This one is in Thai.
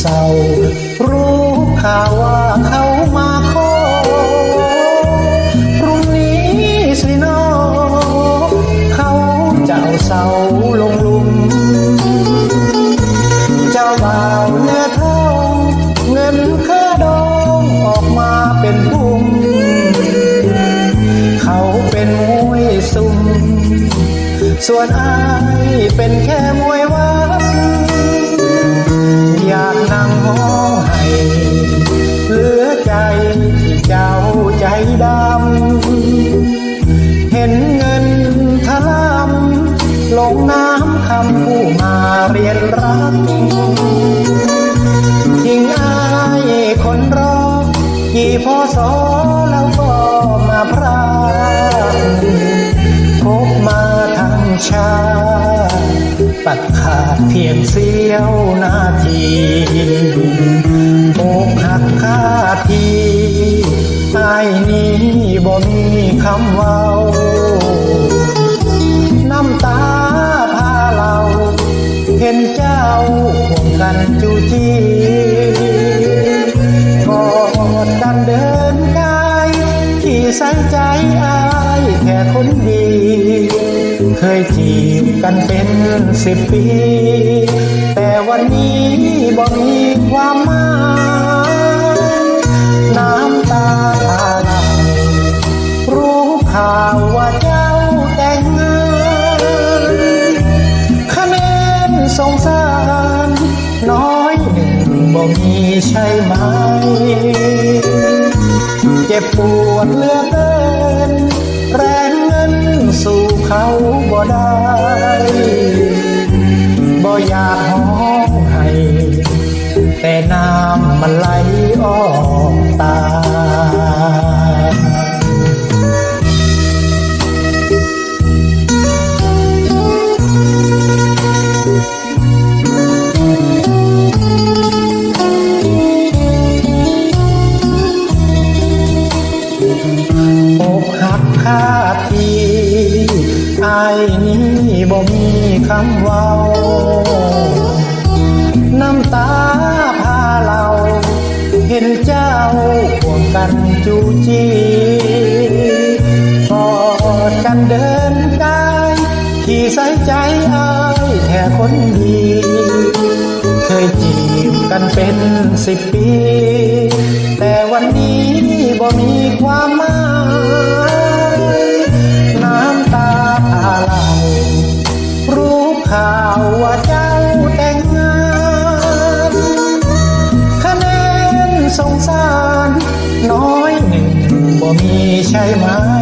เศร้า รู้ข่าวว่าเขามาขอพรุ่งนี้สินอเขาจะเอาเสาลงหลุม เจ้าบ่าวเนื้อทองเงินค่าดองออกมาเป็นพุ่มเขาเป็นมวยซุ่มส่วนอายเป็นแค่มวยวัด เจ้าใจดำ เห็นเงินทำลงน้ำคำผู้มาเรียนรักยิงอายคนรอกี่พอสอแล้วก็มาพรากพบมาทั้งชาติตัดขาดเพียงเสี้ยวนาทีอกหักคาทีายนี้บ่มีคำเว้า น้ำตาพาเรา เห็นเจ้าห่วงกันจูจีกอดกันเดินกายที่ใส่ใจอายแค่คนดี เคยจีบกันเป็นสิบปี แต่วันนี้บ่มีความหมาย ข่าวว่าเจ้าแต่งงานคะแนนสงสาร น้อยหนึ่งบ่มีใช่ไหม เจ็บปวดเหลือเกิน แรงเงินสู่เขาบ่ได้บ่อยากห้องให้แต่น้ำมันไหลออก อกหักคาทีอายนี้บ่มีคำเว้า น้ำตาพาเรา เห็นเจ้าห่วงกันจูจีกอดกันเดินกายที่ใส่ใจอายแค่คนดี เคยจีบกันเป็นสิบปี แต่วันนี้บ่มีความหมาย ช่ไหม